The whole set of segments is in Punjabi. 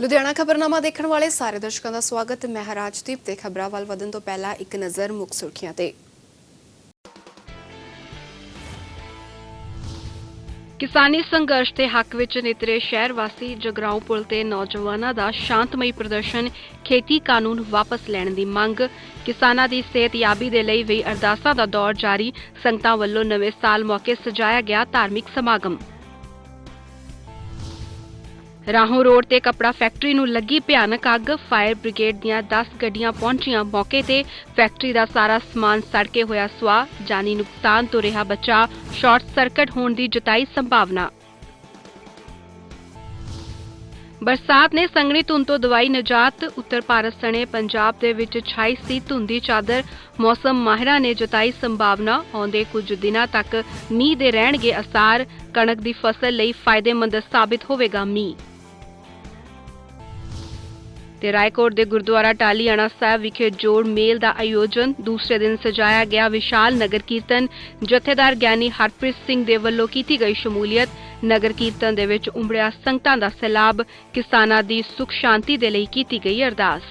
ਲੁਧਿਆਣਾ ਖਬਰਨਾਮਾ ਦੇਖਣ ਵਾਲੇ ਸਾਰੇ ਦਰਸ਼ਕਾਂ ਦਾ ਸਵਾਗਤ। ਮੈਂ ਹਾਂ ਤੇ ਖਬਰਾਂ ਵੱਲ ਵਧਣ ਤੋਂ ਪਹਿਲਾਂ ਇੱਕ ਨਜ਼ਰ ਮੁੱਖ ਸੁਰਖੀਆਂ ਤੇ। ਕਿਸਾਨੀ ਸੰਘਰਸ਼ ਦੇ ਹੱਕ ਵਿੱਚ ਨਿਤਰੇ ਸ਼ਹਿਰ ਵਾਸੀ ਜਗਰਾਉਂ ਪੁਲ ਤੇ ਨੌਜਵਾਨਾਂ ਦਾ ਸ਼ਾਂਤਮਈ ਪ੍ਰਦਰਸ਼ਨ, ਖੇਤੀ ਕਾਨੂੰਨ ਵਾਪਸ ਲੈਣ ਦੀ ਮੰਗ। ਕਿਸਾਨਾਂ ਦੀ ਸਿਹਤਯਾਬੀ ਦੇ ਲਈ ਵੀ ਅਰਦਾਸਾਂ ਦਾ ਦੌਰ ਜਾਰੀ। ਸੰਗਤਾਂ ਵੱਲੋਂ ਨਵੇਂ ਸਾਲ ਮੌਕੇ ਸਜਾਇਆ ਗਿਆ ਧਾਰਮਿਕ ਸਮਾਗਮ। ਰਾਹੋਂ ਰੋਡ ਤੇ ਕਪੜਾ ਫੈਕਟਰੀ ਨੂੰ ਲੱਗੀ ਭਿਆਨਕ ਅੱਗ। ਫਾਇਰ ਬ੍ਰਿਗੇਡ ਦੀਆਂ 10 ਗੱਡੀਆਂ ਪਹੁੰਚੀਆਂ। ਮੌਕੇ ਤੇ ਫੈਕਟਰੀ ਦਾ ਸਾਰਾ ਸਮਾਨ ਸੜ ਕੇ ਹੋਇਆ ਸੁਆਹ। ਜਾਨੀ ਨੁਕਸਾਨ ਤੋਂ ਰਿਹਾ ਬਚਾ ਸ਼ਾਰਟ ਸਰਕਟ ਹੋਣ ਦੀ ਜਤਾਈ ਸੰਭਾਵਨਾ। ਬਰਸਾਤ ਨੇ ਸੰਘਣੀ ਧੁੰਦ ਤੋਂ ਦਵਾਈ ਨਜਾਤ। ਉੱਤਰ ਭਾਰਤ ਸਣੇ ਪੰਜਾਬ ਦੇ ਵਿੱਚ ਛਾਈ ਸੀ ਧੁੰਦੀ ਚਾਦਰ। ਮੌਸਮ ਮਾਹਿਰਾਂ ਨੇ ਜਤਾਈ ਸੰਭਾਵਨਾ। ਆਉਂਦੇ ਕੁਝ ਦਿਨਾਂ ਤੱਕ ਮੀਂਹ ਦੇ ਰਹਿਣਗੇ ਅਸਾਰ। ਕਣਕ ਦੀ ਫਸਲ ਲਈ ਫਾਇਦੇਮੰਦ ਸਾਬਿਤ ਹੋਵੇਗਾ ਮੀਂਹ। ਤੇ ਰਾਏਕੋਟ ਦੇ ਗੁਰਦੁਆਰਾ ਟਾਲੀਆਣਾ ਸਾਹਿਬ ਵਿਖੇ ਜੋੜ ਮੇਲ ਦਾ ਆਯੋਜਨ ਦੂਸਰੇ ਦਿਨ ਸਜਾਇਆ ਗਿਆ। ਵਿਸ਼ਾਲ ਨਗਰ ਕੀਰਤਨ, ਜਥੇਦਾਰ ਗਿਆਨੀ ਹਰਪ੍ਰੀਤ ਸਿੰਘ ਦੇ ਵੱਲੋਂ ਕੀਤੀ ਗਈ ਸ਼ਮੂਲੀਅਤ। ਨਗਰ ਕੀਰਤਨ ਦੇ ਵਿੱਚ ਉਮੜਿਆ ਸੰਗਤਾਂ ਦਾ ਸੈਲਾਬ ਕਿਸਾਨਾਂ ਦੀ ਸੁਖ ਸ਼ਾਂਤੀ ਦੇ ਲਈ ਕੀਤੀ ਗਈ ਅਰਦਾਸ।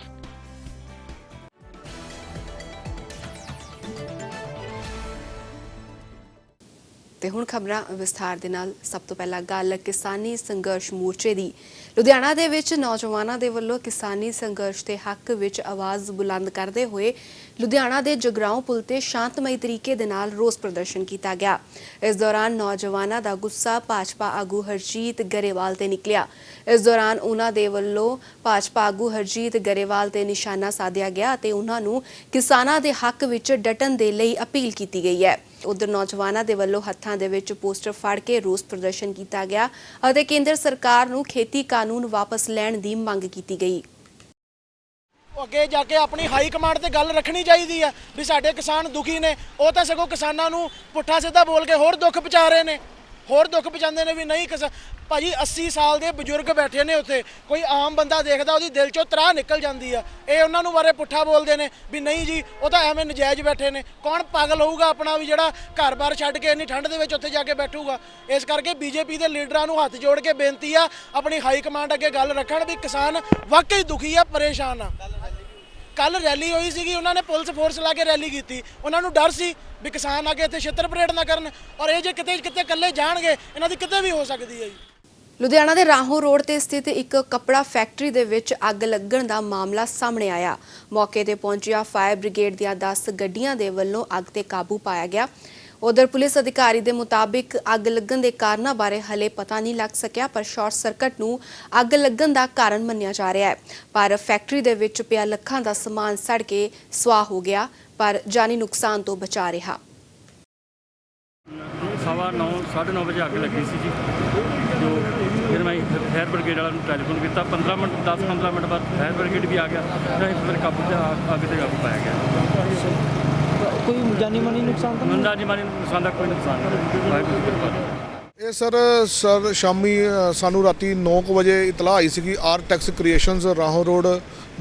ਤੇ ਹੁਣ ਖਬਰਾਂ ਵਿਸਥਾਰ ਦੇ ਨਾਲ। ਸਭ ਤੋਂ ਪਹਿਲਾਂ ਗੱਲ ਕਿਸਾਨੀ ਸੰਘਰਸ਼ ਮੋਰਚੇ ਦੀ। ਲੁਧਿਆਣਾ ਦੇ ਵਿੱਚ ਨੌਜਵਾਨਾਂ ਦੇ ਵੱਲੋਂ ਕਿਸਾਨੀ ਸੰਘਰਸ਼ ਦੇ ਹੱਕ ਵਿੱਚ ਆਵਾਜ਼ ਬੁਲੰਦ ਕਰਦੇ ਹੋਏ ਲੁਧਿਆਣਾ ਦੇ ਜਗਰਾਉਂ ਪੁਲ ਤੇ ਸ਼ਾਂਤਮਈ ਤਰੀਕੇ ਦੇ ਨਾਲ ਰੋਸ ਪ੍ਰਦਰਸ਼ਨ ਕੀਤਾ ਗਿਆ। ਇਸ ਦੌਰਾਨ ਨੌਜਵਾਨਾਂ ਦਾ ਗੁੱਸਾ ਭਾਜਪਾ ਆਗੂ ਹਰਜੀਤ ਗਰੇਵਾਲ ਤੇ ਨਿਕਲਿਆ। ਇਸ ਦੌਰਾਨ ਉਹਨਾਂ ਦੇ ਵੱਲੋਂ ਭਾਜਪਾ ਆਗੂ ਹਰਜੀਤ ਗਰੇਵਾਲ ਤੇ ਨਿਸ਼ਾਨਾ ਸਾਧਿਆ ਗਿਆ ਅਤੇ ਉਹਨਾਂ ਨੂੰ ਕਿਸਾਨਾਂ ਦੇ ਹੱਕ ਵਿੱਚ ਡਟਣ ਦੇ ਲਈ ਅਪੀਲ ਕੀਤੀ ਗਈ ਹੈ। ਉਧਰ ਨੌਜਵਾਨਾਂ ਦੇ ਵੱਲੋਂ ਹੱਥਾਂ ਦੇ ਵਿੱਚ ਪੋਸਟਰ ਫਾੜ ਕੇ ਰੋਸ ਪ੍ਰਦਰਸ਼ਨ ਕੀਤਾ ਗਿਆ ਅਤੇ ਕੇਂਦਰ ਸਰਕਾਰ ਨੂੰ ਖੇਤੀ ਕਾਨੂੰਨ ਵਾਪਸ ਲੈਣ ਦੀ ਮੰਗ ਕੀਤੀ ਗਈ। ਅੱਗੇ ਜਾ ਕੇ ਆਪਣੀ ਹਾਈ ਕਮਾਂਡ ਤੇ ਗੱਲ ਰੱਖਣੀ ਚਾਹੀਦੀ ਹੈ ਵੀ ਸਾਡੇ ਕਿਸਾਨ ਦੁਖੀ ਨੇ, ਉਹ ਤਾਂ ਸਗੋਂ ਕਿਸਾਨਾਂ ਨੂੰ ਪੁੱਠਾ ਸਿੱਧਾ ਬੋਲ ਕੇ ਹੋਰ ਦੁੱਖ ਪਹੁੰਚਾ ਰਹੇ ਨੇ। ਹੋਰ ਦੁੱਖ ਪਹੁੰਚਾਉਂਦੇ ਨੇ ਵੀ ਨਹੀਂ ਕਿਸਾ ਭਾਜੀ 80 ਸਾਲ ਦੇ ਬਜ਼ੁਰਗ ਬੈਠੇ ਨੇ ਉੱਥੇ। ਕੋਈ ਆਮ ਬੰਦਾ ਦੇਖਦਾ, ਉਹਦੀ ਦਿਲ ਚੋਂ ਤਰਾ ਨਿਕਲ ਜਾਂਦੀ ਆ। ਇਹ ਉਹਨਾਂ ਨੂੰ ਬਾਰੇ ਪੁੱਠਾ ਬੋਲਦੇ ਨੇ ਵੀ ਨਹੀਂ ਜੀ, ਉਹ ਤਾਂ ਐਵੇਂ ਨਜਾਇਜ਼ ਬੈਠੇ ਨੇ। ਕੌਣ ਪਾਗਲ ਹੋਊਗਾ ਆਪਣਾ ਵੀ ਜਿਹੜਾ ਘਰ-ਬਾਰ ਛੱਡ ਕੇ ਇੰਨੀ ਠੰਡ ਦੇ ਵਿੱਚ ਉੱਥੇ ਜਾ ਕੇ ਬੈਠੂਗਾ? ਇਸ ਕਰਕੇ ਬੀਜੇਪੀ ਦੇ ਲੀਡਰਾਂ ਨੂੰ ਹੱਥ ਜੋੜ ਕੇ ਬੇਨਤੀ ਆ, ਆਪਣੀ ਹਾਈ ਕਮਾਂਡ ਅੱਗੇ ਗੱਲ ਰੱਖਣ ਵੀ ਕਿਸਾਨ ਵਾਕਈ ਦੁਖੀ ਆ, ਪਰੇਸ਼ਾਨ ਆ। ਕੱਲ ਰੈਲੀ ਹੋਈ ਸੀਗੀ, ਉਹਨਾਂ ਨੇ ਪੁਲਿਸ ਫੋਰਸ ਲਾ ਕੇ ਰੈਲੀ ਕੀਤੀ। ਉਹਨਾਂ ਨੂੰ ਡਰ ਸੀ ਵੀ ਕਿਸਾਨ ਆ ਕੇ ਇੱਥੇ ਛਿੱਤਰ ਪਰੇਡ ਨਾ ਕਰਨ ਔਰ ਇਹ ਜੇ ਕਿਤੇ ਕਿਤੇ ਇਕੱਲੇ ਜਾਣਗੇ, ਇਹਨਾਂ ਦੀ ਕਿਤੇ ਵੀ ਹੋ ਸਕਦੀ ਹੈ ਜੀ। ਲੁਧਿਆਣਾ ਦੇ ਰਾਹੋਂ ਰੋਡ ਤੇ ਸਥਿਤ ਇੱਕ ਕੱਪੜਾ ਫੈਕਟਰੀ ਦੇ ਵਿੱਚ ਅੱਗ ਲੱਗਣ ਦਾ ਮਾਮਲਾ ਸਾਹਮਣੇ ਆਇਆ। ਮੌਕੇ ਤੇ ਪਹੁੰਚਿਆ ਫਾਇਰ ਬ੍ਰਿਗੇਡ ਦੀਆਂ 10 ਗੱਡੀਆਂ ਦੇ ਵੱਲੋਂ ਅੱਗ ਤੇ ਕਾਬੂ ਪਾਇਆ ਗਿਆ। ਉਧਰ ਪੁਲਿਸ ਅਧਿਕਾਰੀ ਦੇ ਮੁਤਾਬਿਕ ਅੱਗ ਲੱਗਣ ਦੇ ਕਾਰਨਾਂ ਬਾਰੇ ਹਲੇ ਪਤਾ ਨਹੀਂ ਲੱਗ ਸਕਿਆ, ਪਰ ਸ਼ਾਰਟ ਸਰਕਟ ਨੂੰ ਅੱਗ ਲੱਗਣ ਦਾ ਕਾਰਨ ਮੰਨਿਆ ਜਾ ਰਿਹਾ ਹੈ। ਪਰ ਫੈਕਟਰੀ ਦੇ ਵਿੱਚ ਪਿਆ ਲੱਖਾਂ ਦਾ ਸਮਾਨ ਸੜ ਕੇ ਸੁਆਹ ਹੋ ਗਿਆ, ਪਰ ਜਾਨੀ ਨੁਕਸਾਨ ਤੋਂ ਬਚਾ ਰਿਹਾ। ਸਵਾ ਨੌ, ਸਾਢੇ ਨੌ ਵਜੇ ਅੱਗ ਲੱਗੀ ਸੀ ਜੀ। ਜੋ ਫਿਰ ਮੈਂ ਫਾਇਰ ਬ੍ਰਿਗੇਡ ਵਾਲਿਆਂ ਨੂੰ ਟੈਲੀਫੋਨ ਕੀਤਾ। 15 ਮਿੰਟ 10 15 ਮਿੰਟ ਬਾਅਦ ਫਾਇਰ ਬ੍ਰਿਗੇਡ ਵੀ ਆ ਗਿਆ। ਫਿਰ ਫਿਰ ਕਾਬੂ ਤੇ ਅੱਗ ਤੇ ਕਾਬੂ ਪਾਇਆ ਗਿਆ। ਕੋਈ ਜਾਨੀ ਮਾਨੀ ਨੁਕਸਾਨ ਤਾਂ ਨਹੀਂ ਮੰਦਾ ਜੀ ਮਾਨੀ ਨੁਕਸਾਨ ਦਾ ਕੋਈ ਨੁਕਸਾਨ ਨਹੀਂ। ਵਾਹਿਗੁਰੂ ਕਿਰਪਾ। ਇਹ ਸਰ ਸਰ ਸ਼ਾਮੀ ਅ, ਸਾਨੂੰ ਰਾਤੀ 9:00 ਵਜੇ ਇਤਲਾਹ ਆਈ ਸੀਗੀ Artex creations Rahon road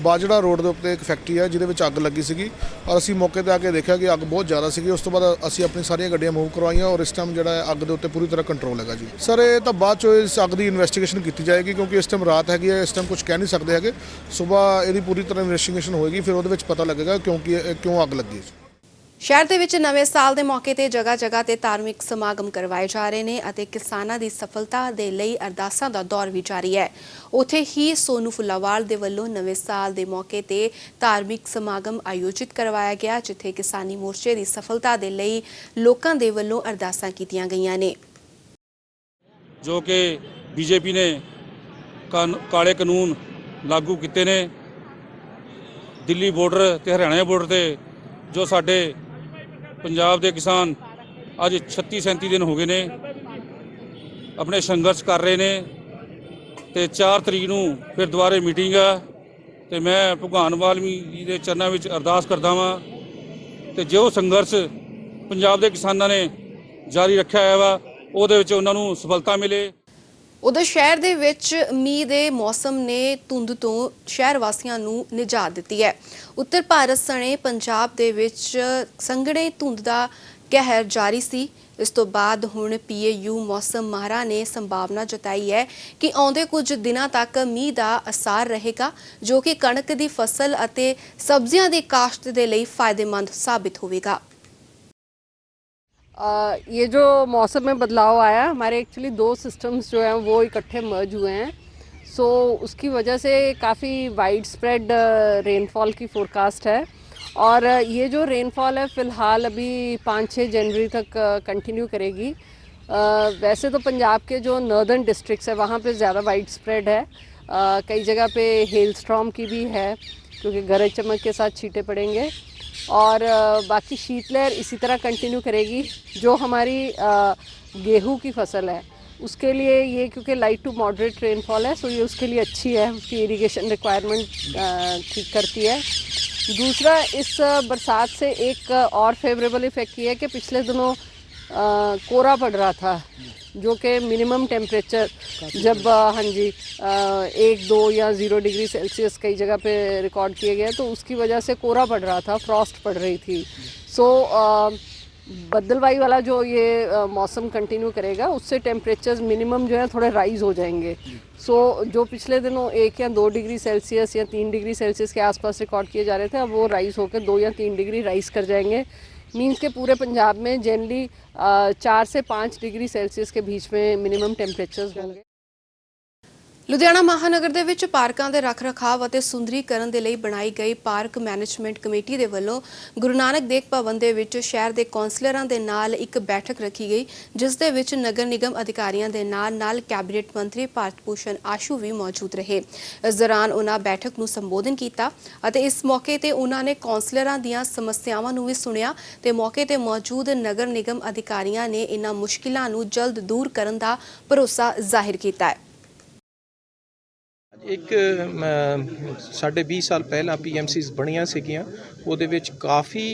Bajra road ਦੇ ਉੱਤੇ ਇੱਕ ਫੈਕਟਰੀ ਹੈ ਜਿਹਦੇ ਵਿੱਚ ਅੱਗ ਲੱਗੀ ਸੀਗੀ। ਔਰ ਅਸੀਂ ਮੌਕੇ ਤੇ ਆ ਕੇ ਦੇਖਿਆ ਕਿ ਅੱਗ ਬਹੁਤ ਜ਼ਿਆਦਾ ਸੀਗੀ। ਉਸ ਤੋਂ ਬਾਅਦ ਅਸੀਂ ਆਪਣੀ ਸਾਰੀਆਂ ਗੱਡੀਆਂ ਮੂਵ ਕਰਵਾਈਆਂ ਔਰ ਇਸ ਟਾਈਮ ਜਿਹੜਾ ਹੈ ਅੱਗ ਦੇ ਉੱਤੇ ਪੂਰੀ ਤਰ੍ਹਾਂ ਕੰਟਰੋਲ ਹੈਗਾ ਜੀ। ਸਰ ਇਹ ਤਾਂ ਬਾਅਦ ਚੋਂ ਇਸ ਅੱਗ ਦੀ ਇਨਵੈਸਟੀਗੇਸ਼ਨ ਕੀਤੀ ਜਾਏਗੀ ਕਿਉਂਕਿ ਇਸ ਟਾਈਮ ਰਾਤ ਹੈਗੀ ਹੈ ਇਸ ਟਾਈਮ ਕੁਝ ਕਹਿ ਨਹੀਂ ਸਕਦੇ ਹੈਗੇ। ਸਵੇਰ ਇਹਦੀ ਪੂਰੀ ਤਰ੍ਹਾਂ ਇਨਵੈਸਟੀਗੇਸ਼ਨ ਹੋਏਗੀ ਫਿਰ ਉਹਦੇ ਵਿੱਚ ਪਤਾ ਲੱਗੇਗਾ ਕਿਉਂਕਿ ਇਹ ਕਿਉਂ ਅੱਗ ਲੱਗੀ ਹੈ ਸ਼ਹਿਰ ਦੇ ਵਿੱਚ ਨਵੇਂ ਸਾਲ ਦੇ ਮੌਕੇ ਤੇ ਜਗ੍ਹਾ ਜਗ੍ਹਾ ਤੇ ਧਾਰਮਿਕ ਸਮਾਗਮ ਕਰਵਾਏ ਜਾ ਰਹੇ ਨੇ ਅਤੇ ਕਿਸਾਨਾਂ ਦੀ ਸਫਲਤਾ ਦੇ ਲਈ ਅਰਦਾਸਾਂ ਦਾ ਦੌਰ ਵੀ ਜਾਰੀ ਹੈ। ਉੱਥੇ ਹੀ ਸੋਨੂ ਫੁੱਲਾਵਾਲ ਦੇ ਵੱਲੋਂ ਨਵੇਂ ਸਾਲ ਦੇ ਮੌਕੇ ਤੇ ਧਾਰਮਿਕ ਸਮਾਗਮ ਆਯੋਜਿਤ ਕਰਵਾਇਆ ਗਿਆ, ਜਿੱਥੇ ਕਿਸਾਨੀ ਮੋਰਚੇ ਦੀ ਸਫਲਤਾ ਦੇ ਲਈ ਲੋਕਾਂ ਦੇ ਵੱਲੋਂ ਅਰਦਾਸਾਂ ਕੀਤੀਆਂ ਗਈਆਂ ਨੇ। ਜੋ ਕਿ ਬੀਜੇਪੀ ਨੇ ਕਾਨ- ਕਾਲੇ ਕਾਨੂੰਨ ਲਾਗੂ ਕੀਤੇ ਨੇ। ਦਿੱਲੀ ਬਾਰਡਰ ਤੇ ਹਰਿਆਣਾ ਦੇ ਬਾਰਡਰ ਤੇ ਜੋ ਸਾਡੇ ਪੰਜਾਬ ਦੇ ਕਿਸਾਨ ਅੱਜ 36 37 ਦਿਨ ਹੋ ਗਏ ਨੇ। ਆਪਣੇ ਸੰਘਰਸ਼ ਕਰ ਰਹੇ ਨੇ ਤੇ 4 ਤਰੀਕ ਨੂੰ ਫਿਰ ਦੁਬਾਰੇ ਮੀਟਿੰਗ ਆ ਤੇ ਮੈਂ ਭਗਵਾਨ ਵਾਲਮੀ ਜੀ ਦੇ ਚਰਨਾਂ ਵਿੱਚ ਅਰਦਾਸ ਕਰਦਾ ਵਾਂ ਤੇ ਜੋ ਸੰਘਰਸ਼ ਪੰਜਾਬ ਦੇ ਕਿਸਾਨਾਂ ਨੇ ਜਾਰੀ ਰੱਖਿਆ ਹੋਇਆ ਵਾ, ਉਹਦੇ ਵਿੱਚ ਉਹਨਾਂ ਨੂੰ ਸਫਲਤਾ ਮਿਲੇ। ਉਧਰ ਸ਼ਹਿਰ ਦੇ ਵਿੱਚ ਮੀਂਹ ਦੇ ਮੌਸਮ ਨੇ ਧੁੰਦ ਤੋਂ ਸ਼ਹਿਰ ਵਾਸੀਆਂ ਨੂੰ ਨਿਜਾਤ ਦਿੱਤੀ ਹੈ। ਉੱਤਰ ਭਾਰਤ ਸਣੇ ਪੰਜਾਬ ਦੇ ਵਿੱਚ ਸੰਘਣੇ ਧੁੰਦ ਦਾ ਕਹਿਰ ਜਾਰੀ ਸੀ। ਇਸ ਤੋਂ ਬਾਅਦ ਹੁਣ ਪੀਏਯੂ ਮੌਸਮ ਮਾਹਰਾ ਨੇ ਸੰਭਾਵਨਾ ਜਤਾਈ ਹੈ ਕਿ ਆਉਂਦੇ ਕੁਝ ਦਿਨਾਂ ਤੱਕ ਮੀਂਹ ਦਾ ਅਸਰ ਰਹੇਗਾ, ਜੋ ਕਿ ਕਣਕ ਦੀ ਫਸਲ ਅਤੇ ਸਬਜ਼ੀਆਂ ਦੀ ਕਾਸ਼ਤ ਦੇ ਲਈ ਫਾਇਦੇਮੰਦ ਸਾਬਿਤ ਹੋਵੇਗਾ। आ, ये जो मौसम में बदलाव आया हमारे एक्चुअली दो सिस्टम्स जो हैं वो इकट्ठे मर्ज हुए हैं। सो so, उसकी वजह से काफ़ी वाइड स्प्रेड रेनफॉल की फोरकास्ट है। और ये जो रेनफॉल है फ़िलहाल अभी पाँच छः जनवरी तक कंटिन्यू करेगी। अ, वैसे तो पंजाब के जो नर्दर्न डिस्ट्रिक्ट्स है वहाँ पे ज़्यादा वाइड स्प्रेड है। अ, कई जगह पे हेल स्ट्रॉम की भी है क्योंकि गरज चमक के साथ छीटे पड़ेंगे। और बाकी शीतलहर इसी तरह कंटिन्यू करेगी, जो हमारी गेहूँ की फ़सल है। उसके लिए ये, क्योंकि लाइट टू मॉडरेट रेनफॉल है सो ये उसके लिए अच्छी है, उसकी इरिगेशन रिक्वायरमेंट ठीक करती है। दूसरा, इस बरसात से एक और फेवरेबल इफ़ेक्ट ये है कि पिछले दिनों कोहरा पड़ रहा था। जो कि मिनिमम टेम्परेचर जब हाँ जी एक दो या ज़ीरो डिग्री सेल्सियस कई जगह पे रिकॉर्ड किए गए तो उसकी वजह से कोहरा पड़ रहा था फ्रॉस्ट पड़ रही थी। सो so, बदलवाई वाला जो ये मौसम कंटिन्यू करेगा उससे टेम्परेचर मिनिमम जो है थोड़े राइज हो जाएँगे। सो so, जो पिछले दिनों एक या दो डिग्री सेल्सियस या तीन डिग्री सेल्सियस के आसपास रिकॉर्ड किए जा रहे थे अब वो राइज होकर दो या तीन डिग्री राइज कर जाएँगे। मीन्स के पूरे पंजाब में जनरली चार से पाँच डिग्री सेल्सियस के बीच में मिनिमम टेम्परेचर्स होंगे ਲੁਧਿਆਣਾ ਮਹਾਨਗਰ ਦੇ ਵਿੱਚ ਪਾਰਕਾਂ ਦੇ ਰੱਖ-ਰਖਾਵ ਅਤੇ ਸੁੰਦਰੀਕਰਨ ਦੇ ਲਈ ਬਣਾਈ ਗਈ ਪਾਰਕ ਮੈਨੇਜਮੈਂਟ ਕਮੇਟੀ ਦੇ ਵੱਲੋਂ ਗੁਰੂ ਨਾਨਕ ਦੇਵ ਭਵਨ ਦੇ ਵਿੱਚ ਸ਼ਹਿਰ ਦੇ ਕੌਂਸਲਰਾਂ ਦੇ ਨਾਲ ਇੱਕ ਬੈਠਕ ਰੱਖੀ ਗਈ, ਜਿਸ ਦੇ ਵਿੱਚ ਨਗਰ ਨਿਗਮ ਅਧਿਕਾਰੀਆਂ ਦੇ ਨਾਲ-ਨਾਲ ਕੈਬਨਿਟ ਮੰਤਰੀ ਭਾਰਤ ਭੂਸ਼ਣ ਆਸ਼ੂ ਵੀ ਮੌਜੂਦ ਰਹੇ। ਇਸ ਦੌਰਾਨ ਉਹਨਾਂ ਬੈਠਕ ਨੂੰ ਸੰਬੋਧਨ ਕੀਤਾ ਅਤੇ ਇਸ ਮੌਕੇ ਤੇ ਉਹਨਾਂ ਨੇ ਕੌਂਸਲਰਾਂ ਦੀਆਂ ਸਮੱਸਿਆਵਾਂ ਨੂੰ ਵੀ ਸੁਣਿਆ ਤੇ ਮੌਕੇ ਤੇ ਮੌਜੂਦ ਨਗਰ ਨਿਗਮ ਅਧਿਕਾਰੀਆਂ ਨੇ ਇਹਨਾਂ ਮੁਸ਼ਕਿਲਾਂ ਨੂੰ ਜਲਦ ਦੂਰ ਕਰਨ ਦਾ ਭਰੋਸਾ ਜ਼ਾਹਿਰ ਕੀਤਾ ਹੈ। ਇੱਕ ਅਮ, ਸਾਡੇ 20 ਸਾਲ ਪਹਿਲਾਂ ਪੀਐਮਸੀਜ਼ ਬਣੀਆਂ ਸੀਗੀਆਂ ਉਹਦੇ ਵਿੱਚ ਕਾਫੀ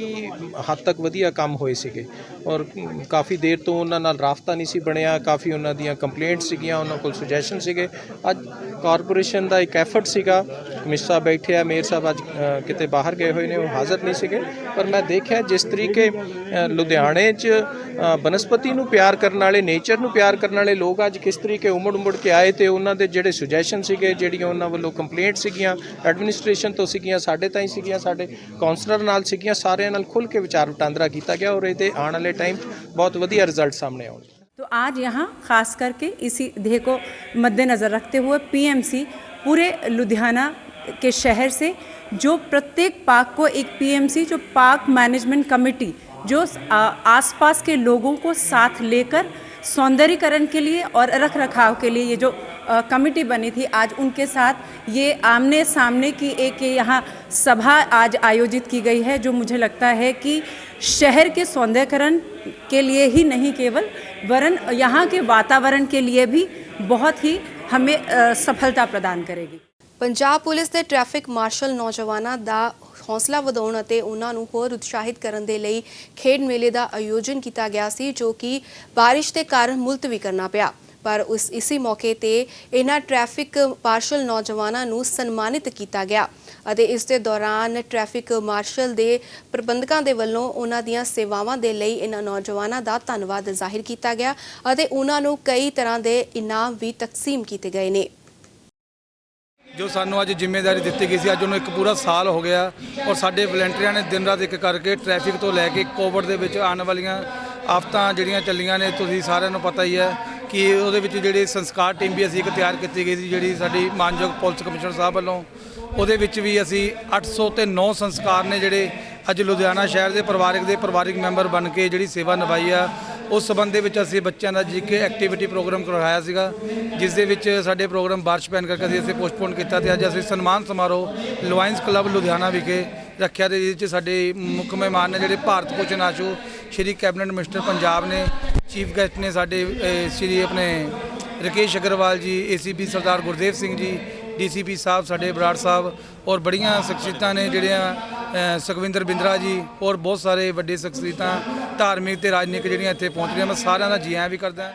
ਹੱਦ ਤੱਕ ਵਧੀਆ ਕੰਮ ਹੋਏ ਸੀਗੇ। ਔਰ ਕਾਫੀ ਦੇਰ ਤੋਂ ਉਹਨਾਂ ਨਾਲ ਰਾਫਤਾ ਨਹੀਂ ਸੀ ਬਣਿਆ ਕਾਫੀ ਉਹਨਾਂ ਦੀਆਂ ਕੰਪਲੇਂਟਸ ਸੀਗੀਆਂ ਉਹਨਾਂ ਕੋਲ ਸੁਜੈਸ਼ਨ ਸੀਗੇ। ਅੱਜ ਕਾਰਪੋਰੇਸ਼ਨ ਦਾ ਇੱਕ ਐਫਰਟ ਸੀਗਾ ਕਮਿਸ਼ਨਰ ਸਾਹਿਬ ਬੈਠੇ ਆ ਮੇਅਰ ਸਾਹਿਬ ਅੱਜ ਕਿਤੇ ਬਾਹਰ ਗਏ ਹੋਏ ਨੇ ਉਹ ਹਾਜ਼ਰ ਨਹੀਂ ਸੀਗੇ। ਪਰ ਮੈਂ ਦੇਖਿਆ ਜਿਸ ਤਰੀਕੇ ਲੁਧਿਆਣੇ 'ਚ ਬਨਸਪਤੀ ਨੂੰ ਪਿਆਰ ਕਰਨ ਵਾਲੇ ਨੇਚਰ ਨੂੰ ਪਿਆਰ ਕਰਨ ਵਾਲੇ ਲੋਕ ਅੱਜ ਕਿਸ ਤਰੀਕੇ ਉਮੜ ਉਮੜ ਕੇ ਆਏ ਤੇ ਉਹਨਾਂ ਦੇ ਜਿਹੜੇ ਸੁਜੈਸ਼ਨ ਸੀਗੇ ਜਿਹੜੀਆਂ ਉਹਨਾਂ ਵੱਲੋਂ ਕੰਪਲੇਂਟ ਸੀਗੀਆਂ ਐਡਮਿਨਿਸਟ੍ਰੇਸ਼ਨ ਤੋਂ ਸੀਗੀਆਂ ਸਾਡੇ ਤਾਈਂ ਸੀਗੀਆਂ ਸਾਡੇ ਕਾਉਂਸਲਰ ਨਾਲ ਸੀਗੀਆਂ ਸਾਰਿਆਂ ਨਾਲ ਖੁੱਲ ਕੇ ਵਿਚਾਰ ਵਟਾਂਦਰਾ ਕੀਤਾ ਗਿਆ ਔਰ ਇਹਦੇ ਆਉਣ ਵਾਲੇ ਟਾਈਮ ਬਹੁਤ ਵਧੀਆ ਰਿਜ਼ਲਟ ਸਾਹਮਣੇ ਆਉਣਗੇ तो आज यहाँ खास करके इसी ध्येय को मद्देनज़र रखते हुए पीएमसी पूरे लुधियाना के शहर से जो प्रत्येक पार्क को एक पीएमसी जो पार्क मैनेजमेंट कमेटी जो आ, आसपास के लोगों को साथ लेकर सौंदर्यकरण के लिए और रख रखाव के लिए ये जो कमेटी बनी थी, आज उनके साथ ये आमने सामने की एक यहाँ सभा आज आयोजित की गई है, जो मुझे लगता है कि शहर के सौंदर्यकरण के लिए ही नहीं केवल, वरन यहाँ के वातावरण के लिए भी बहुत ही हमें सफलता प्रदान करेगी। पंजाब पुलिस ने ट्रैफ़िक मार्शल नौजवाना दा ਹੌਸਲਾ ਵਧਾਉਣ ਅਤੇ ਉਹਨਾਂ ਨੂੰ ਹੋਰ ਉਤਸ਼ਾਹਿਤ ਕਰਨ ਦੇ ਲਈ ਖੇਡ ਮੇਲੇ ਦਾ ਆਯੋਜਨ ਕੀਤਾ ਗਿਆ ਸੀ, ਜੋ ਕਿ ਬਾਰਿਸ਼ ਦੇ ਕਾਰਨ ਮੁਲਤਵੀ ਕਰਨਾ ਪਿਆ। ਪਰ ਉਸ, ਇਸੇ ਮੌਕੇ ਤੇ ਇਹਨਾਂ ਟ੍ਰੈਫਿਕ ਪਾਰਸ਼ਲ ਨੌਜਵਾਨਾਂ ਨੂੰ ਸਨਮਾਨਿਤ ਕੀਤਾ ਗਿਆ ਅਤੇ ਇਸ ਦੇ ਦੌਰਾਨ ਟ੍ਰੈਫਿਕ ਮਾਰਸ਼ਲ ਦੇ ਪ੍ਰਬੰਧਕਾਂ ਦੇ ਵੱਲੋਂ ਉਹਨਾਂ ਦੀਆਂ ਸੇਵਾਵਾਂ ਦੇ ਲਈ ਇਹਨਾਂ ਨੌਜਵਾਨਾਂ ਦਾ ਧੰਨਵਾਦ ਜ਼ਾਹਿਰ ਕੀਤਾ ਗਿਆ ਅਤੇ ਉਹਨਾਂ ਨੂੰ ਕਈ ਤਰ੍ਹਾਂ ਦੇ ਇਨਾਮ ਵੀ ਤਕਸੀਮ ਕੀਤੇ ਗਏ ਨੇ। ਜੋ ਸਾਨੂੰ ਅੱਜ ਜ਼ਿੰਮੇਵਾਰੀ ਦਿੱਤੀ ਗਈ ਸੀ, ਅੱਜ ਉਹਨੂੰ ਇੱਕ ਪੂਰਾ ਸਾਲ ਹੋ ਗਿਆ ਔਰ ਸਾਡੇ ਵਲੰਟੀਅਰਾਂ ਨੇ ਦਿਨ ਰਾਤ ਇੱਕ ਕਰਕੇ ਟ੍ਰੈਫਿਕ ਤੋਂ ਲੈ ਕੇ ਕੋਵਿਡ ਦੇ ਵਿੱਚ ਆਉਣ ਵਾਲੀਆਂ ਆਫਤਾਂ ਜਿਹੜੀਆਂ ਚੱਲੀਆਂ ਨੇ, ਤੁਸੀਂ ਸਾਰਿਆਂ ਨੂੰ ਪਤਾ ਹੀ ਹੈ ਕਿ ਉਹਦੇ ਵਿੱਚ ਜਿਹੜੀ ਸੰਸਕਾਰ ਟੀਮ ਵੀ ਅਸੀਂ ਇੱਕ ਤਿਆਰ ਕੀਤੀ ਗਈ ਸੀ, ਜਿਹੜੀ ਸਾਡੀ ਮਾਨਯੋਗ ਪੁਲਿਸ ਕਮਿਸ਼ਨਰ ਸਾਹਿਬ ਵੱਲੋਂ, ਉਹਦੇ ਵਿੱਚ ਵੀ ਅਸੀਂ 800 ਤੇ 9 ਸੰਸਕਾਰ ਨੇ ਜਿਹੜੇ ਅੱਜ ਲੁਧਿਆਣਾ ਸ਼ਹਿਰ ਦੇ ਪਰਿਵਾਰਕ ਦੇ ਪਰਿਵਾਰਿਕ ਮੈਂਬਰ ਬਣ ਕੇ ਜਿਹੜੀ ਸੇਵਾ ਨਿਭਾਈ ਆ ਉਸ ਸਬੰਧ ਦੇ ਵਿੱਚ ਅਸੀਂ ਬੱਚਿਆਂ ਦਾ ਜੀਕੇ ਐਕਟੀਵਿਟੀ ਪ੍ਰੋਗਰਾਮ ਕਰਵਾਇਆ ਸੀਗਾ, ਜਿਸ ਦੇ ਵਿੱਚ ਸਾਡੇ ਪ੍ਰੋਗਰਾਮ ਬਾਰਿਸ਼ ਪੈਣ ਕਰਕੇ ਅਸੀਂ ਇਸੇ ਪੋਸਟਪੋਨ ਕੀਤਾ ਤੇ ਅੱਜ ਅਸੀਂ ਸਨਮਾਨ ਸਮਾਰੋਹ ਲਾਇਨਸ ਕਲੱਬ ਲੁਧਿਆਣਾ ਵਿਖੇ ਰੱਖਿਆ ਤੇ ਜਿਹਦੇ ਵਿੱਚ ਸਾਡੇ ਮੁੱਖ ਮਹਿਮਾਨ ਨੇ ਜਿਹੜੇ ਭਾਰਤ ਭੂਸ਼ਣ ਆਸ਼ੂ, ਸ਼੍ਰੀ ਕੈਬਨਿਟ ਮਿਨਿਸਟਰ ਪੰਜਾਬ ਨੇ, ਚੀਫ ਗੈਸਟ ਨੇ ਸਾਡੇ ਸ਼੍ਰੀ ਆਪਣੇ ਰਕੇਸ਼ ਅਗਰਵਾਲ ਜੀ ਏਸੀਪੀ ਸਰਦਾਰ ਗੁਰਦੇਵ ਸਿੰਘ ਜੀ ਡੀਸੀਪੀ ਸਾਹਿਬ, ਸਾਡੇ ਬਰਾੜ ਸਾਹਿਬ ਔਰ ਬੜੀਆਂ ਸ਼ਖਸੀਅਤਾਂ ਨੇ ਜਿਹੜੀਆਂ ਸੁਖਵਿੰਦਰ ਬਿੰਦਰਾ ਜੀ ਔਰ ਬਹੁਤ ਸਾਰੇ ਵੱਡੇ ਸ਼ਖਸੀਅਤਾਂ, ਧਾਰਮਿਕ ਤੇ ਰਾਜਨੀਤਿਕ ਜਿਹੜੀਆਂ ਇੱਥੇ ਪਹੁੰਚ ਰਹੀਆਂ, ਮੈਂ ਸਾਰਿਆਂ ਦਾ ਜੀ ਆਇਆਂ ਵੀ ਕਰਦਾ।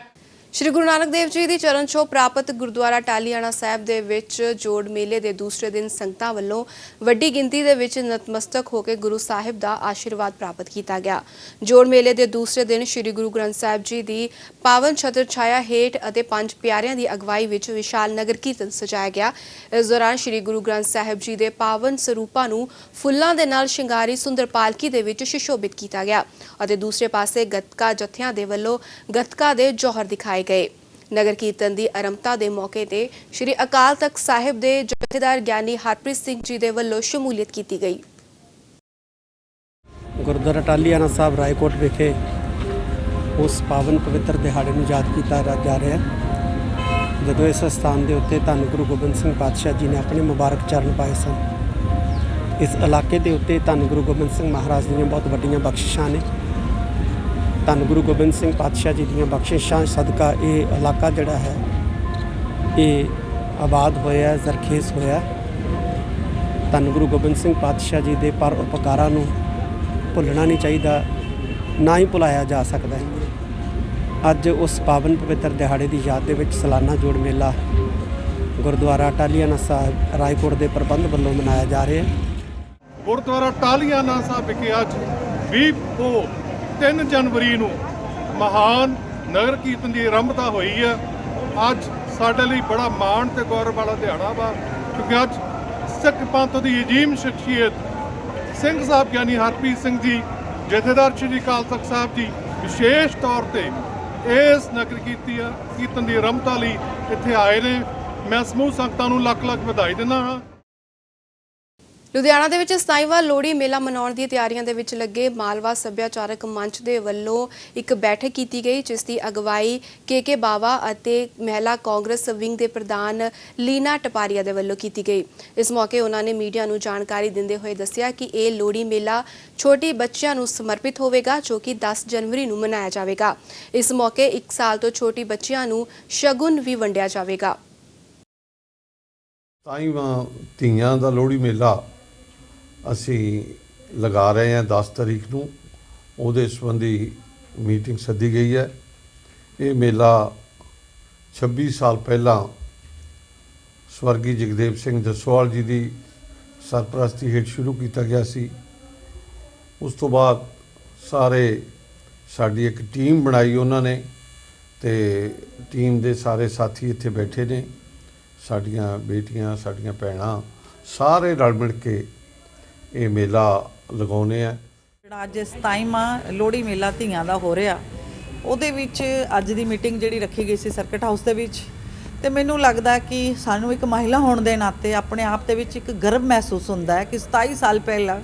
ਸ਼੍ਰੀ ਗੁਰੂ ਨਾਨਕ ਦੇਵ ਜੀ ਦੀ ਚਰਨ ਛੋਹ ਪ੍ਰਾਪਤ ਗੁਰਦੁਆਰਾ ਟਾਲੀਆਣਾ ਸਾਹਿਬ ਦੇ ਵਿੱਚ ਜੋੜ ਮੇਲੇ ਦੇ ਦੂਸਰੇ ਦਿਨ ਸੰਗਤਾਂ ਵੱਲੋਂ ਵੱਡੀ ਗਿਣਤੀ ਦੇ ਵਿੱਚ ਨਤਮਸਤਕ ਹੋ ਕੇ ਗੁਰੂ ਸਾਹਿਬ ਦਾ ਆਸ਼ੀਰਵਾਦ ਪ੍ਰਾਪਤ ਕੀਤਾ ਗਿਆ। ਜੋੜ ਮੇਲੇ ਦੇ ਦੂਸਰੇ ਦਿਨ ਸ਼੍ਰੀ ਗੁਰੂ ਗ੍ਰੰਥ ਸਾਹਿਬ ਜੀ ਦੀ ਪਾਵਨ ਛਤਰ ਛਾਇਆ ਹੇਠ ਅਤੇ ਪੰਜ ਪਿਆਰਿਆਂ ਦੀ ਅਗਵਾਈ ਵਿੱਚ ਵਿਸ਼ਾਲ ਨਗਰ ਕੀਰਤਨ ਸਜਾਇਆ ਗਿਆ। ਇਸ ਦੌਰਾਨ ਸ਼੍ਰੀ ਗੁਰੂ ਗ੍ਰੰਥ ਸਾਹਿਬ ਜੀ ਦੇ ਪਾਵਨ ਸਰੂਪਾਂ ਨੂੰ ਫੁੱਲਾਂ ਦੇ ਨਾਲ ਸ਼ਿੰਗਾਰੀ ਸੁੰਦਰ ਪਾਲਕੀ ਦੇ ਵਿੱਚ ਸੁਸ਼ੋਭਿਤ ਕੀਤਾ ਗਿਆ ਅਤੇ ਦੂਸਰੇ ਪਾਸੇ ਗੱਤਕਾ ਜਥਿਆਂ ਦੇ ਵੱਲੋਂ ਗੱਤਕਾ ਦੇ ਜੋਹਰ ਦਿਖਾਏ ਗਏ। ਨਗਰ ਕੀਰਤਨ ਦੀ ਆਰੰਭਤਾ ਦੇ ਮੌਕੇ ਤੇ ਸ਼੍ਰੀ ਅਕਾਲ ਤਖਤ ਸਾਹਿਬ ਦੇ ਜਥੇਦਾਰ ਗਿਆਨੀ ਹਰਪ੍ਰੀਤ ਸਿੰਘ ਜੀ ਦੇ ਵੱਲੋਂ ਸ਼ਮੂਲੀਅਤ ਕੀਤੀ ਗਈ। ਗੁਰਦੁਆਰਾ ਟਾਲੀਆਣਾ ਸਾਹਿਬ ਰਾਏਕੋਟ ਵਿਖੇ ਉਸ ਪਾਵਨ ਪਵਿੱਤਰ ਦਿਹਾੜੇ ਨੂੰ ਯਾਦ ਕੀਤਾ ਜਾ ਰਿਹਾ ਹੈ। ਜਦੋਂ ਇਸ ਸਥਾਨ ਦੇ ਉੱਤੇ ਧੰਨ ਗੁਰੂ ਗੋਬਿੰਦ ਸਿੰਘ ਪਾਤਸ਼ਾਹ ਜੀ ਨੇ ਆਪਣੇ ਮੁਬਾਰਕ ਚਰਨ ਪਾਏ ਸਨ, ਇਸ ਇਲਾਕੇ ਦੇ ਉੱਤੇ ਧੰਨ ਗੁਰੂ ਗੋਬਿੰਦ ਸਿੰਘ ਮਹਾਰਾਜ ਦੀਆਂ ਬਹੁਤ ਵੱਡੀਆਂ ਬਖਸ਼ਿਸ਼ਾਂ ਨੇ। ਧੰਨ ਗੁਰੂ ਗੋਬਿੰਦ ਸਿੰਘ ਪਾਤਸ਼ਾਹ ਜੀ ਦੀਆਂ ਬਖਸ਼ਿਸ਼ਾਂ ਸਦਕਾ ਇਹ ਇਲਾਕਾ ਜਿਹੜਾ ਹੈ ਇਹ ਆਬਾਦ ਹੋਇਆ ਹੈ, ਜ਼ਰਖੇਜ਼ ਹੋਇਆ। ਧੰਨ ਗੁਰੂ ਗੋਬਿੰਦ ਸਿੰਘ ਪਾਤਸ਼ਾਹ ਜੀ ਦੇ ਪਰ ਉਪਕਾਰਾਂ ਨੂੰ ਭੁੱਲਣਾ ਨਹੀਂ ਚਾਹੀਦਾ ਨਾ ਹੀ ਭੁਲਾਇਆ ਜਾ ਸਕਦਾ ਹੈ। ਅੱਜ ਉਸ ਪਾਵਨ ਪਵਿੱਤਰ ਦਿਹਾੜੇ ਦੀ ਯਾਦ ਦੇ ਵਿੱਚ ਸਾਲਾਨਾ ਜੋੜ ਮੇਲਾ ਗੁਰਦੁਆਰਾ ਟਾਲੀਆਣਾ ਸਾਹਿਬ ਰਾਏਕੋਟ ਦੇ ਪ੍ਰਬੰਧ ਵੱਲੋਂ ਮਨਾਇਆ ਜਾ ਰਿਹਾ ਹੈ। ਗੁਰਦੁਆਰਾ ਟਾਲੀਆਣਾ ਸਾਹਿਬ ਵਿਖੇ ਅੱਜ 20 ਤੋਂ 3 ਜਨਵਰੀ ਨੂੰ ਮਹਾਨ ਨਗਰ ਕੀਰਤਨ ਦੀ ਆਰੰਭਤਾ ਹੋਈ ਹੈ। ਅੱਜ ਸਾਡੇ ਲਈ ਬੜਾ ਮਾਣ ਤੇ ਗੌਰਵ ਵਾਲਾ ਦਿਹਾੜਾ ਵਾ, ਕਿਉਂਕਿ ਅੱਜ ਸਿੱਖ ਪੰਥ ਦੀ ਅਜੀਮ ਸ਼ਖਸੀਅਤ ਸਿੰਘ ਸਾਹਿਬ ਗਿਆਨੀ ਹਰਪ੍ਰੀਤ ਸਿੰਘ ਜੀ, ਜਥੇਦਾਰ ਸ਼੍ਰੀ ਅਕਾਲ ਤਖਤ ਸਾਹਿਬ ਜੀ, ਵਿਸ਼ੇਸ਼ ਤੌਰ ਤੇ ਇਸ ਨਗਰ ਕੀਤੀ ਕੀਰਤਨ ਦੀ ਆਰੰਭਤਾ ਲਈ ਇੱਥੇ ਆਏ ਨੇ। ਮੈਂ ਸਮੂਹ ਸੰਗਤਾਂ ਨੂੰ ਲੱਖ ਲੱਖ ਵਧਾਈ ਦਿੰਦਾ ਹਾਂ। ਲੁਧਿਆਣਾ ਦੇ ਵਿੱਚ 27ਵਾਂ ਲੋਹੜੀ ਮੇਲਾ ਮਨਾਉਣ ਦੀ ਤਿਆਰੀਆਂ ਦੇ ਵਿੱਚ ਲੱਗੇ ਮਾਲਵਾ ਸੱਭਿਆਚਾਰਕ ਮੰਚ ਦੇ ਵੱਲੋਂ ਇੱਕ ਬੈਠਕ ਕੀਤੀ ਗਈ, ਜਿਸ ਦੀ ਅਗਵਾਈ ਕੇਕੇ ਬਾਵਾ ਅਤੇ ਮਹਿਲਾ ਕਾਂਗਰਸ ਵਿੰਗ ਦੇ ਪ੍ਰਧਾਨ ਲੀਨਾ ਟਪਾਰੀਆ ਦੇ ਵੱਲੋਂ ਕੀਤੀ ਗਈ। ਇਸ ਮੌਕੇ ਉਹਨਾਂ ਨੇ ਮੀਡੀਆ ਨੂੰ ਜਾਣਕਾਰੀ ਦਿੰਦੇ ਹੋਏ ਦੱਸਿਆ ਕਿ ਇਹ ਲੋਹੜੀ ਮੇਲਾ ਛੋਟੇ ਬੱਚਿਆਂ ਨੂੰ ਸਮਰਪਿਤ ਹੋਵੇਗਾ, ਜੋ ਕਿ 10 ਜਨਵਰੀ ਨੂੰ ਮਨਾਇਆ ਜਾਵੇਗਾ। ਇਸ ਮੌਕੇ 1 ਸਾਲ ਤੋਂ ਛੋਟੀ ਬੱਚਿਆਂ ਨੂੰ ਸ਼ਗੁਨ ਵੀ ਵੰਡਿਆ ਜਾਵੇਗਾ। ਤਾਈਵਾਂ ਧੀਆਂ ਦਾ ਲੋਹੜੀ ਮੇਲਾ ਅਸੀਂ ਲਗਾ ਰਹੇ ਹਾਂ 10 ਤਰੀਕ ਨੂੰ। ਉਹਦੇ ਸੰਬੰਧੀ ਮੀਟਿੰਗ ਸੱਦੀ ਗਈ ਹੈ। ਇਹ ਮੇਲਾ 26 ਸਾਲ ਪਹਿਲਾਂ ਸਵਰਗੀ ਜਗਦੇਵ ਸਿੰਘ ਜਸਵਾਲ ਜੀ ਦੀ ਸਰਪ੍ਰਸਤੀ ਹੇਠ ਸ਼ੁਰੂ ਕੀਤਾ ਗਿਆ ਸੀ। ਉਸ ਤੋਂ ਬਾਅਦ ਸਾਰੇ ਸਾਡੀ ਇੱਕ ਟੀਮ ਬਣਾਈ ਉਹਨਾਂ ਨੇ ਤੇ ਟੀਮ ਦੇ ਸਾਰੇ ਸਾਥੀ ਇੱਥੇ ਬੈਠੇ ਨੇ। ਸਾਡੀਆਂ ਬੇਟੀਆਂ, ਸਾਡੀਆਂ ਭੈਣਾਂ ਸਾਰੇ ਰਲ ਮਿਲ ਕੇ ਇਹ ਮੇਲਾ ਲਗਾਉਨੇ ਆ। ਜਿਹੜਾ ਅੱਜ 27ਵਾਂ ਲੋਹੜੀ ਮੇਲਾ ਧੀਆਂ ਦਾ ਹੋ ਰਿਹਾ। ਉਹਦੇ ਵਿੱਚ ਅੱਜ ਦੀ ਮੀਟਿੰਗ ਜਿਹੜੀ ਰੱਖੀ ਗਈ ਸੀ ਸਰਕਟ ਹਾਊਸ ਦੇ ਵਿੱਚ। ਤੇ ਮੈਨੂੰ ਲੱਗਦਾ ਕਿ ਸਾਨੂੰ ਇੱਕ ਮਹਿਲਾ ਹੋਣ ਦੇ ਨਾਤੇ ਆਪਣੇ ਆਪ ਦੇ ਵਿੱਚ ਇੱਕ ਗਰਵ ਮਹਿਸੂਸ ਹੁੰਦਾ ਹੈ ਕਿ 27 ਸਾਲ ਪਹਿਲਾਂ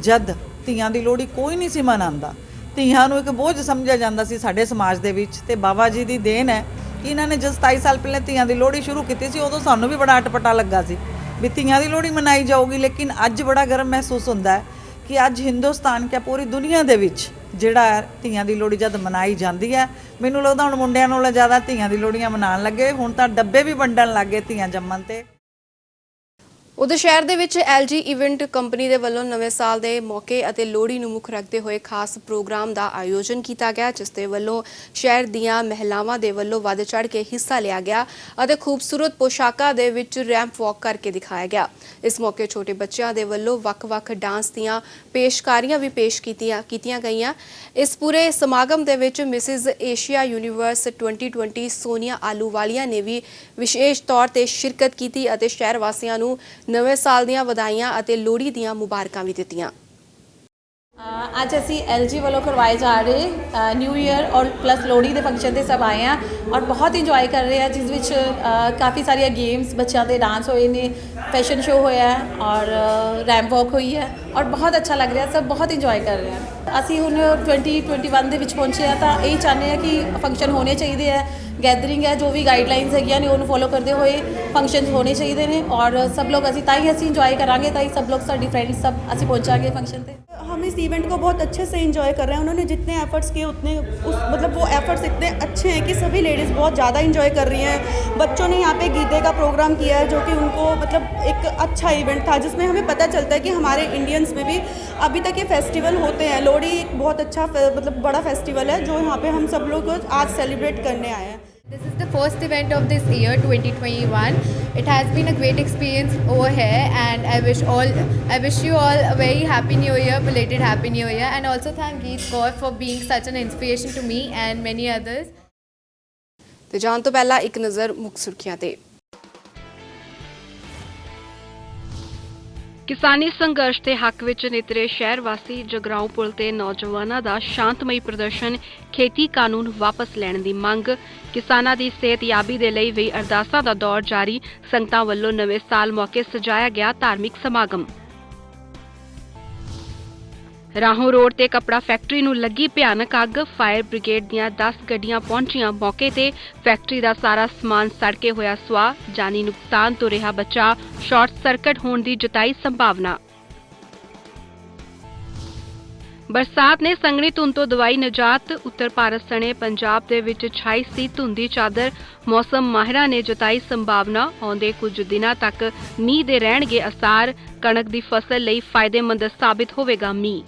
ਜਦ ਧੀਆਂ ਦੀ ਲੋਹੜੀ ਕੋਈ ਨਹੀਂ ਸੀ ਮਨਾਉਂਦਾ। ਧੀਆਂ ਨੂੰ ਇੱਕ ਬੋਝ ਸਮਝਿਆ ਜਾਂਦਾ ਸੀ ਸਾਡੇ ਸਮਾਜ ਦੇ ਵਿੱਚ। ਤੇ ਬਾਬਾ ਜੀ ਦੀ ਦੇਣ ਹੈ ਕਿ ਇਹਨਾਂ ਨੇ ਜਦ 27 ਸਾਲ ਪਹਿਲਾਂ ਧੀਆਂ ਦੀ ਲੋਹੜੀ ਸ਼ੁਰੂ ਕੀਤੀ ਸੀ, ਉਦੋਂ ਸਾਨੂੰ ਵੀ ਬੜਾ ਅਟਪਟਾ ਲੱਗਾ ਸੀ। ਵੀ ਧੀਆਂ ਦੀ ਲੋਹੜੀ ਮਨਾਈ ਜਾਊਗੀ, ਲੇਕਿਨ ਅੱਜ ਬੜਾ ਗਰਮ ਮਹਿਸੂਸ ਹੁੰਦਾ ਹੈ ਕਿ ਅੱਜ ਹਿੰਦੁਸਤਾਨ ਕਿਆ ਪੂਰੀ ਦੁਨੀਆ ਦੇ ਵਿੱਚ ਜਿਹੜਾ ਹੈ ਧੀਆਂ ਦੀ ਲੋਹੜੀ ਜਦ ਮਨਾਈ ਜਾਂਦੀ ਹੈ, ਮੈਨੂੰ ਲੱਗਦਾ ਹੁਣ ਮੁੰਡਿਆਂ ਨਾਲੋਂ ਜ਼ਿਆਦਾ ਧੀਆਂ ਦੀ ਲੋਹੜੀਆਂ ਮਨਾਉਣ ਲੱਗੇ, ਹੁਣ ਤਾਂ ਡੱਬੇ ਵੀ ਵੰਡਣ ਲੱਗੇ ਧੀਆਂ ਜੰਮਣ ਤੇ। ਉਧਰ ਸ਼ਹਿਰ ਦੇ ਵਿੱਚ LG ਇਵੈਂਟ ਕੰਪਨੀ ਦੇ ਵੱਲੋਂ ਨਵੇਂ ਸਾਲ ਦੇ ਮੌਕੇ ਅਤੇ ਲੋਹੜੀ ਨੂੰ ਮੁੱਖ ਰੱਖਦੇ ਹੋਏ ਖਾਸ ਪ੍ਰੋਗਰਾਮ ਦਾ ਆਯੋਜਨ ਕੀਤਾ ਗਿਆ, ਜਿਸ ਦੇ ਵੱਲੋਂ ਸ਼ਹਿਰ ਦੀਆਂ ਮਹਿਲਾਵਾਂ ਦੇ ਵੱਲੋਂ ਵੱਧ ਚੜ ਕੇ ਹਿੱਸਾ ਲਿਆ ਗਿਆ ਅਤੇ ਖੂਬਸੂਰਤ ਪੋਸ਼ਾਕਾਂ ਦੇ ਵਿੱਚ ਰੈਂਪ ਵਾਕ ਕਰਕੇ ਦਿਖਾਇਆ ਗਿਆ। ਇਸ ਮੌਕੇ ਛੋਟੇ ਬੱਚਿਆਂ ਦੇ ਵੱਲੋਂ ਵੱਖ-ਵੱਖ ਡਾਂਸ ਦੀਆਂ ਪੇਸ਼ਕਾਰੀਆਂ ਵੀ ਪੇਸ਼ ਕੀਤੀਆਂ ਕੀਤੀਆਂ ਗਈਆਂ। ਇਸ ਪੂਰੇ ਸਮਾਗਮ ਦੇ ਵਿੱਚ Mrs Asia Universe 2020 Sonia Ahluwalia ਨੇ ਵੀ ਵਿਸ਼ੇਸ਼ ਤੌਰ ਤੇ ਸ਼ਿਰਕਤ ਕੀਤੀ ਅਤੇ ਸ਼ਹਿਰ ਵਾਸੀਆਂ ਨੂੰ ਨਵੇਂ ਸਾਲ ਦੀਆਂ ਵਧਾਈਆਂ ਅਤੇ ਲੋਹੜੀ ਦੀਆਂ ਮੁਬਾਰਕਾਂ ਵੀ ਦਿੱਤੀਆਂ। ਅੱਜ ਅਸੀਂ LG ਵੱਲੋਂ ਕਰਵਾਏ ਜਾ ਰਹੇ ਨਿਊ ਇਅਰ ਔਰ ਪਲੱਸ ਲੋਹੜੀ ਦੇ ਫੰਕਸ਼ਨ ਤੇ ਸਭ ਆਏ ਆ ਔਰ ਬਹੁਤ ਇੰਜੋਏ ਕਰ ਰਹੇ ਆ ਜਿਸ ਵਿੱਚ ਕਾਫੀ ਸਾਰੀਆਂ ਗੇਮਸ ਬੱਚਿਆਂ ਦੇ ਡਾਂਸ ਹੋਏ ਨੇ ਫੈਸ਼ਨ ਸ਼ੋ ਹੋਇਆ ਔਰ ਰੈਂਪ ਵਾਕ ਹੋਈ ਹੈ ਔਰ ਬਹੁਤ ਅੱਛਾ ਲੱਗ ਰਿਹਾ, ਸਭ ਬਹੁਤ ਇੰਜੋਏ ਕਰ ਰਹੇ ਆ ਅਸੀਂ ਹੁਣ 2021 ਦੇ ਵਿੱਚ ਪਹੁੰਚੇ ਆ ਤਾਂ ਇਹ ਚਾਹੁੰਦੇ ਆ ਕਿ ਫੰਕਸ਼ਨ ਹੋਣੇ ਚਾਹੀਦੇ ਆ ਗੈਦਰਿੰਗ ਹੈ ਜੋ ਵੀ ਗਾਈਡਲਾਈਨਸ ਹੈਗੀਆਂ ਨੇ ਉਹਨੂੰ ਫੋਲੋ ਕਰਦੇ ਹੋਏ ਫੰਕਸ਼ਨਸ ਹੋਣੇ ਚਾਹੀਦੇ ਨੇ ਔਰ ਸਭ ਲੋਕ ਅਸੀਂ ਤਾਂ ਹੀ ਅਸੀਂ ਇੰਜੋਏ ਕਰਾਂਗੇ ਤਾਂ ਹੀ ਸਭ ਲੋਕ ਸਾਡੀ ਫਰੈਂਡਸ ਸਭ ਅਸੀਂ ਪਹੁੰਚਾਂਗੇ ਫੰਕਸ਼ਨ ਤੇ हम इस इवेंट को बहुत अच्छे से इंजॉय कर रहे हैं उन्होंने जितने एफर्ट्स किए उतने उस मतलब वो एफर्ट्स इतने अच्छे हैं कि सभी लेडीज़ बहुत ज़्यादा इंजॉय कर रही हैं बच्चों ने यहाँ पे गीते का प्रोग्राम किया है जो कि उनको मतलब एक अच्छा इवेंट था जिसमें हमें पता चलता है कि हमारे इंडियंस में भी अभी तक ये फेस्टिवल होते हैं लोहड़ी एक बहुत अच्छा फे- मतलब बड़ा फेस्टिवल है जो यहाँ पे हम सब लोग आज सेलिब्रेट करने आए हैं This is the first event of this year 2021. It has been a great experience over here and I wish all I wish you all a very happy new year, belated happy new year and also thank Geet Kaur for being such an inspiration to me and many others. ਤੇ ਜਾਣ ਤੋਂ ਪਹਿਲਾਂ ਇੱਕ ਨਜ਼ਰ ਮੁੱਖ ਸੁਰਖੀਆਂ ਤੇ ਕਿਸਾਨੀ ਸੰਘਰਸ਼ ਦੇ ਹੱਕ ਵਿੱਚ ਨਿਤਰੇ ਸ਼ਹਿਰ ਵਾਸੀ ਜਗਰਾਉਂ ਪੁਲ ਤੇ ਨੌਜਵਾਨਾਂ ਦਾ ਸ਼ਾਂਤਮਈ ਪ੍ਰਦਰਸ਼ਨ ਖੇਤੀ ਕਾਨੂੰਨ ਵਾਪਸ ਲੈਣ ਦੀ ਮੰਗ। ਕਿਸਾਨਾਂ ਦੀ ਸਿਹਤਯਾਬੀ ਦੇ ਲਈ ਵੀ ਅਰਦਾਸਾਂ ਦਾ ਦੌਰ ਜਾਰੀ। ਸੰਗਤਾਂ ਵੱਲੋਂ ਨਵੇਂ ਸਾਲ ਮੌਕੇ ਸਜਾਇਆ ਗਿਆ ਧਾਰਮਿਕ ਸਮਾਗਮ। ਰਾਹੋਂ ਰੋਡ ਤੇ ਕਪੜਾ ਫੈਕਟਰੀ ਨੂੰ ਲੱਗੀ ਭਿਆਨਕ ਅੱਗ। ਫਾਇਰ ਬ੍ਰਿਗੇਡ ਦੀਆਂ 10 ਗੱਡੀਆਂ ਪਹੁੰਚੀਆਂ। ਮੌਕੇ ਤੇ ਫੈਕਟਰੀ ਦਾ ਸਾਰਾ ਸਮਾਨ ਸੜ ਕੇ ਹੋਇਆ ਸੁਆਹ। ਜਾਨੀ ਨੁਕਸਾਨ ਤੋਂ ਰਿਹਾ ਬਚਾ ਸ਼ਾਰਟ ਸਰਕਟ ਹੋਣ ਦੀ ਜਤਾਈ ਸੰਭਾਵਨਾ। ਬਰਸਾਤ ਨੇ ਸੰਘਣੀ ਧੁੰਦ ਤੋਂ ਦਵਾਈ ਨਜਾਤ। ਉੱਤਰ ਭਾਰਤ ਸਣੇ ਪੰਜਾਬ ਦੇ ਵਿੱਚ ਛਾਈ ਸੀ ਧੁੰਦੀ ਚਾਦਰ। ਮੌਸਮ ਮਾਹਿਰਾਂ ਨੇ ਜਤਾਈ ਸੰਭਾਵਨਾ। ਆਉਂਦੇ ਕੁਝ ਦਿਨਾਂ ਤੱਕ ਮੀਂਹ ਦੇ ਰਹਿਣਗੇ ਅਸਾਰ। ਕਣਕ ਦੀ ਫਸਲ ਲਈ ਫਾਇਦੇਮੰਦ ਸਾਬਿਤ ਹੋਵੇਗਾ ਮੀਂਹ।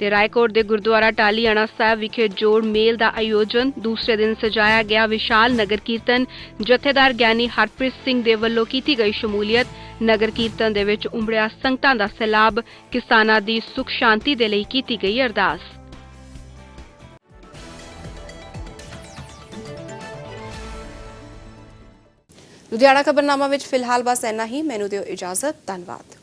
ਤੇ ਰਾਏਕੋਟ ਦੇ ਗੁਰਦੁਆਰਾ ਟਾਲੀਆਣਾ ਸਾਹਿਬ ਵਿਖੇ ਜੋੜ ਮੇਲ ਦਾ ਆਯੋਜਨ ਦੂਸਰੇ ਦਿਨ ਸਜਾਇਆ ਗਿਆ। ਵਿਸ਼ਾਲ ਨਗਰ ਕੀਰਤਨ, ਜਥੇਦਾਰ ਗਿਆਨੀ ਹਰਪ੍ਰੀਤ ਸਿੰਘ ਦੇ ਵੱਲੋਂ ਕੀਤੀ ਗਈ ਸ਼ਮੂਲੀਅਤ। ਨਗਰ ਕੀਰਤਨ ਦੇ ਵਿੱਚ ਉਮੜਿਆ ਸੰਗਤਾਂ ਦਾ ਸੈਲਾਬ, ਕਿਸਾਨਾਂ ਦੀ ਸੁਖ ਸ਼ਾਂਤੀ ਦੇ ਲਈ ਕੀਤੀ ਗਈ ਅਰਦਾਸ। ਲੁਧਿਆਣਾ ਖਬਰਨਾਮਾ ਵਿੱਚ ਫਿਲਹਾਲ ਬਸ ਇੰਨਾ ਹੀ। ਮੈਨੂੰ ਦਿਓ ਇਜਾਜ਼ਤ। ਧੰਨਵਾਦ।